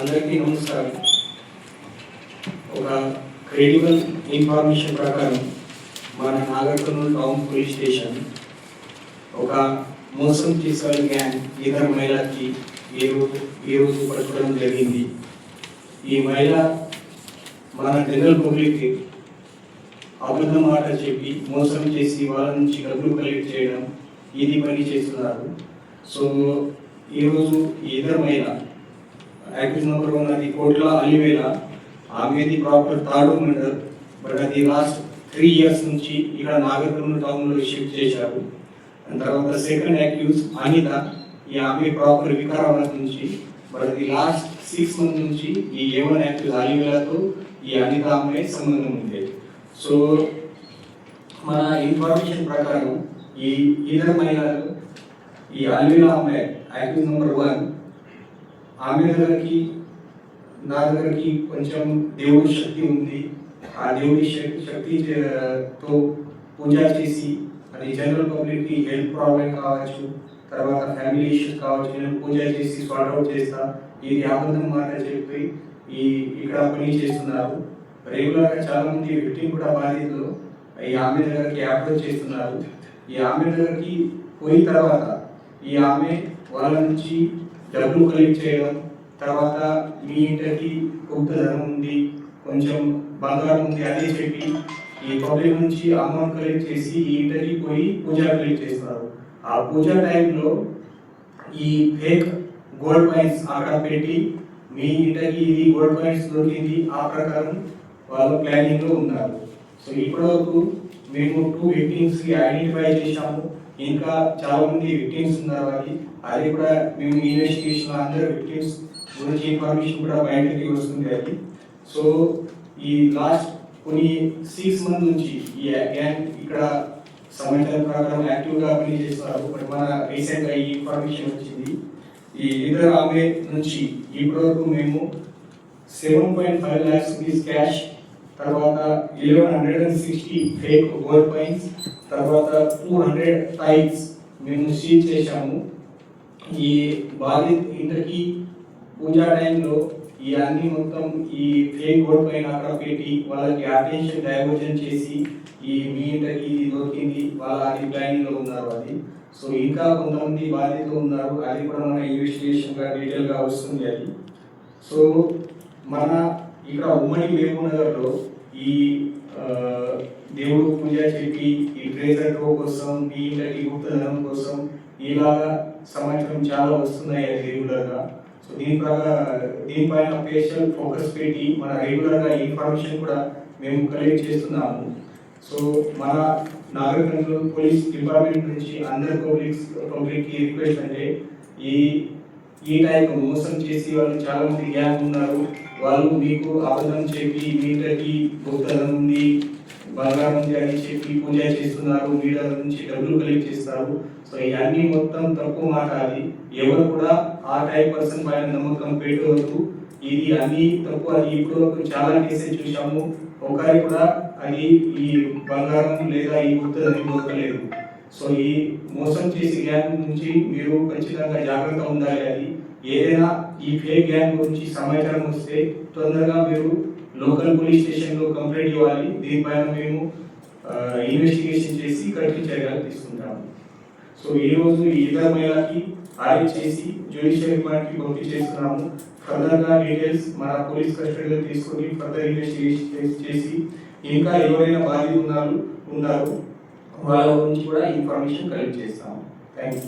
అందరికీ నమస్కారం. ఒక క్రెడిబుల్ ఇన్ఫర్మేషన్ ప్రకారం మన నాగర్కర్నూలు టౌన్ పోలీస్ స్టేషన్ ఒక మోసం చేసే గ్యాంగ్ ఇద్దరు మహిళకి ఈరోజు ఈరోజు పట్టుకోవడం జరిగింది. ఈ మహిళ మన జనరల్ పబ్లిక్ అబద్ధ మాట చెప్పి మోసం చేసి వాళ్ళ నుంచి డబ్బులు కలెక్ట్ చేయడం ఇది పని చేస్తున్నారు. సో ఈరోజు ఇద్దరు మహిళ యాక్యూజ్ నెంబర్ వన్ అది కోట్ల అలివేల ఆమెది ప్రాపర్ థర్డ్ మండల్ బట్ అది లాస్ట్ త్రీ ఇయర్స్ నుంచి ఇక్కడ నాగర్కర్ణ టౌన్లో షిఫ్ట్ చేశారు. తర్వాత సెకండ్ యాక్యూజ్ అనిత ఈ ఆమె ప్రాపర్ వికారాబాద్ నుంచి. బట్ అది లాస్ట్ సిక్స్ మంత్ నుంచి ఈ ఏవన్ యాక్యూజ్ యాక్టివ్ అలివేలతో ఈ అనిత ఆమె సంబంధం ఉంది. సో మన ఇన్ఫర్మేషన్ ప్రకారం ఈ ఇద్దరు మహిళలు ఈ అల్వినా అమ్మాయి యాక్యూజ్ నెంబర్ వన్ ఆమె దగ్గరికి నా దగ్గరికి కొంచెం దేవుడి శక్తి ఉంది. ఆ దేవుడి శక్తి తో పూజ చేసి అది జనరల్ పబ్లిక్కి హెల్త్ ప్రాబ్లం కావచ్చు తర్వాత ఫ్యామిలీ ఇష్యూస్ కావచ్చు నేను పూజ చేసి సార్ట్ అవుట్ చేస్తా. ఇది అబద్ధం మాట చెప్పి ఈ ఇక్కడ పని చేస్తున్నారు. రెగ్యులర్గా చాలా మంది విక్టిమ్ కూడా బాధితులు ఈ ఆమె దగ్గరికి అప్రోచ్ చేస్తున్నారు. ఈ ఆమె దగ్గరికి పోయిన తర్వాత ఈ ఆమె వాళ్ళ నుంచి డబ్బులు కలెక్ట్ చేయడం తర్వాత మీ ఇంటికి ధనం ఉంది కొంచెం బంగారం ఉంది అదే చెప్పి ఈ పబ్లిక్ నుంచి అమౌంట్ కలెక్ట్ చేసి ఈ ఇంటికి పోయి పూజ కలెక్ట్ చేస్తారు. ఆ పూజ టైంలో ఈ ఫేక్ గోల్డ్ కాయిన్స్ అక్కడ పెట్టి మీ ఇంటికి ఇది గోల్డ్ కాయిన్స్ దొరికింది ఆ ప్రకారం వాళ్ళు ప్లానింగ్లో ఉన్నారు. సో ఇప్పటివరకు మేము టూ విక్టిమ్స్కి ఐడెంటిఫై చేశాము. ఇంకా చాలా మంది విక్టిమ్స్ ఉన్నారు అది అది కూడా మేము ఇన్వెస్టిగేషన్ అందరూ విక్టిమ్స్ గురించి ఇన్ఫర్మేషన్ కూడా బయటకి వస్తుంది అది సో ఈ లాస్ట్ కొన్ని సిక్స్ మంత్ నుంచి ఈ గ్యాంగ్ ఇక్కడ సమాచారం ప్రకారం యాక్టివ్గా గా పనిచేస్తున్నారు. మన రీసెంట్గా ఈ ఇన్ఫర్మేషన్ వచ్చింది. ఈ ఇద్దరు ఆమె నుంచి ఇప్పటివరకు మేము seven point five lakhs rupees cash తర్వాత eleven hundred and sixty fake gold coins తర్వాత టూ హండ్రెడ్ టైప్స్ మేము సీజ్ చేశాము. ఈ బాధిత్ ఇంటికి పూజా టైంలో ఈ అన్ని మొత్తం ఈ ఫేక్ గోల్డ్ పైన అక్కడ పెట్టి వాళ్ళకి అటెన్షన్ డైవర్జన్ చేసి ఈ మీ ఇంటర్కి ఇది దొరికింది వాళ్ళ అది ఉన్నారు అది. సో ఇంకా కొంతమంది బాధితులు ఉన్నారు అది కూడా మన ఇన్వెస్టిగేషన్గా డీటెయిల్గా వస్తుంది అది. సో మన ఇక్కడ ఉమ్మడి వేమునగర్లో ఈ దేవుడు పూజ చెప్పి ఈ ట్రేజర్ డ్రో కోసం మీ ఇంటికి గుప్తధనం కోసం ఇలాగా సమాచారం చాలా వస్తున్నాయి రెగ్యులర్ సో దీని ప్రకారం దీనిపైన స్పెషల్ ఫోకస్ పెట్టి మన రెగ్యులర్గా ఇన్ఫర్మేషన్ కూడా మేము కలెక్ట్ చేస్తున్నాము. సో మన నాగరికర్నూలు పోలీస్ డిపార్ట్మెంట్ నుంచి అందరు పబ్లిక్ పబ్లిక్కి రిక్వెస్ట్ అంటే ఈ ఈ టైప్ మోసం చేసి వాళ్ళు చాలా మంది గ్యాంగ్ ఉన్నారు. వాళ్ళు మీకు అబద్ధం చెప్పి మీటకి ఇంటికి ఉంది బంగారం ఉంది అని చెప్పి పూజ చేస్తున్నారు మీడియా నుంచి డబ్బులు కలెక్ట్ చేస్తారు సో ఇవన్నీ మొత్తం తప్పు మాట అది. ఎవరు కూడా ఆ టైప్ పర్సన్ పైన నమ్మకం పెట్టవద్దు. ఇది అన్ని తప్పు అది. ఇప్పుడు చాలా కేసెస్ చూసాము ఒకరి కూడా అది ఈ బంగారం లేదా ఈ గుప్తధనం దొరకలేదు సో ఈ మోసం చేసే గ్యాంగ్ నుంచి మీరు ఖచ్చితంగా జాగ్రత్త ఉండాలి. అది ఏదైనా ఈ ఫేక్ గ్యాంగ్ గురించి సమాచారం వస్తే తొందరగా మీరు లోకల్ పోలీస్ స్టేషన్లో కంప్లైంట్ ఇవ్వాలి. దీనిపైన మేము ఇన్వెస్టిగేషన్ చేసి కఠిన చర్యలు తీసుకుంటాము. సో ఈ రోజు ఈ ఇద్దరు మహిళకి అరెస్ట్ చేసి జ్యుడిషియల్ రిమాండ్కి కి పంపి చేస్తున్నాము. ఫర్దర్ డీటెయిల్స్ మన పోలీస్ కస్టడీలో తీసుకొని ఫర్దర్ ఇన్వెస్టిగేషన్ చేసి ఇంకా ఎవరైనా బాధ్యత ఉన్నారు ఉన్నారు. వాళ్ళ గురించి కూడా ఇన్ఫర్మేషన్ కలెక్ట్ చేస్తాము. Thank you